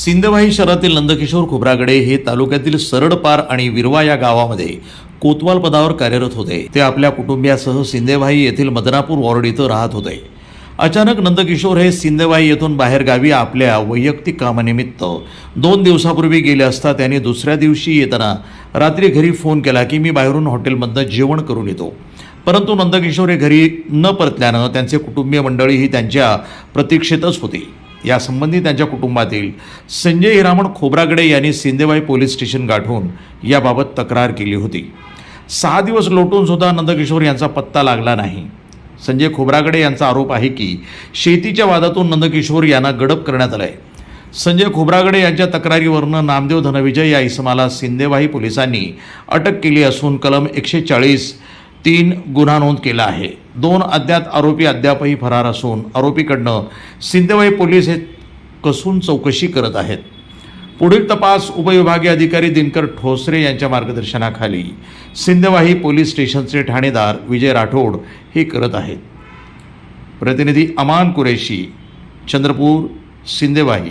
सिंदवाही शहरातील नंदकिशोर खोब्रागडे हे तालुक्यातील सरडपार आणि विरवा या गावामध्ये कोतवाल पदावर कार्यरत होते. ते आपल्या कुटुंबियासह सिंदेवाही येथील मदनापूर वॉर्ड इथं राहत होते. अचानक नंदकिशोर हे सिंदेवाही येथून बाहेरगावी आपल्या वैयक्तिक कामानिमित्त दोन दिवसापूर्वी गेले असता त्यांनी दुसऱ्या दिवशी येताना रात्री घरी फोन केला की मी बाहेरून हॉटेलमधनं जेवण करून येतो. परंतु नंदकिशोर हे घरी न परतल्यानं त्यांचे कुटुंबीय मंडळीही त्यांच्या प्रतीक्षेतच होती. यासंबंधी त्यांच्या कुटुंबातील संजय हिरामण खोब्रागडे यांनी सिंदेवाई पोलीस स्टेशन गाठून याबाबत तक्रार केली होती. सहा दिवस लोटून सुद्धा नंदकिशोर यांचा पत्ता लागला नाही. संजय खोब्रागडे यांचा आरोप आहे की शेतीच्या वादातून नंदकिशोर यांना गडप करण्यात आलंय. संजय खोब्रागडे यांच्या तक्रारीवरनं नामदेव धनविजय या इसमाला सिंदेवाही पोलिसांनी अटक केली असून कलम एकशे चाळीस तीन गुन्हा नोंद केला आहे. दोन अज्ञात आरोपी अद्यापही फरार असून आरोपीकडनं सिंदेवाई पोलीस हे कसून चौकशी करत आहेत. पुढील तपास उपविभागीय अधिकारी दिनकर ठोसरे यांच्या मार्गदर्शनाखाली सिंदेवाही पोलीस स्टेशनचे ठाणेदार विजय राठोड हे करत आहेत. प्रतिनिधी अमान कुरेशी चंद्रपूर सिंदेवाही